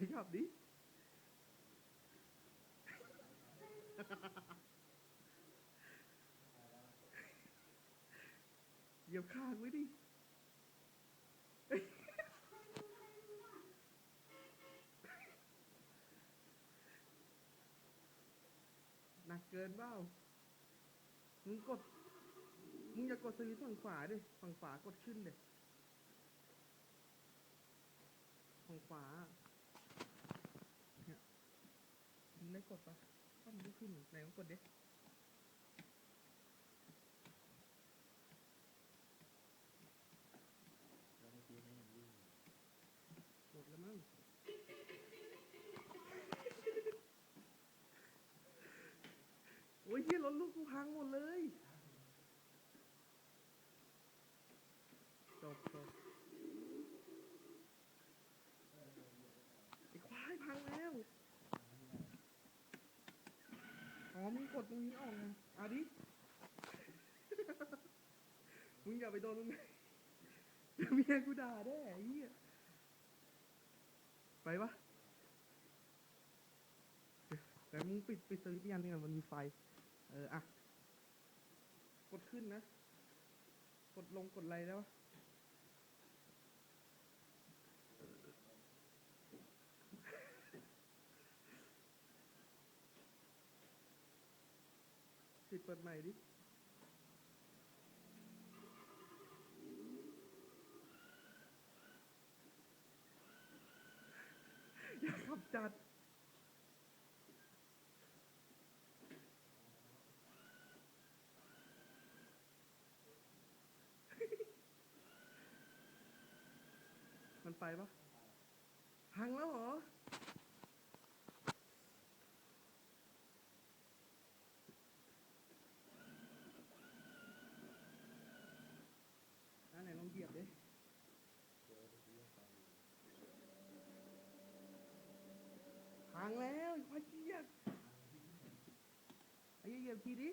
ขยับดิเหยียบข้างไว้ดิหนักเกินเปล่ามึงกด มึงอย่ากดสวิตช์ฝั่งขวาดิ ฝั่งขวากดขึ้นเด็ฝั่งขวา เนี่ยมึง ได้กดปะถ้ามึงไม่ขึ้นไหนมึงกดดิแล้วเมื่อกี้ไม่ยังวิ่งหมดแล้วมั้งโอ้ยเฮียรถลูกกูพังหมดเลย จบจบไอ้ควายพังแล้ว อ๋อ มึงกดตรงนี้ออกไงเอาดิ มึงอย่าไปโดนตรงนี้เดี๋ยวเมียกูด่าได้ไอ้เหี้ยไปปะเดี๋ยวแต่มึงปิดปิดสวิตช์ยันนี่ก่อนมันมีไฟ เออ อะ กดขึ้นนะ กดลงกดอะไรแล้วะ ปิดเปิดใหม่ดิอย่าขับจัดมันไปปะพังแล้วเหรอ อันไหนลอง เหยียบดิเจอเมื่อกี้ยังไปอยู่พังแล้วไอ้ควาเหยียบไอ้เหยียบทีดิ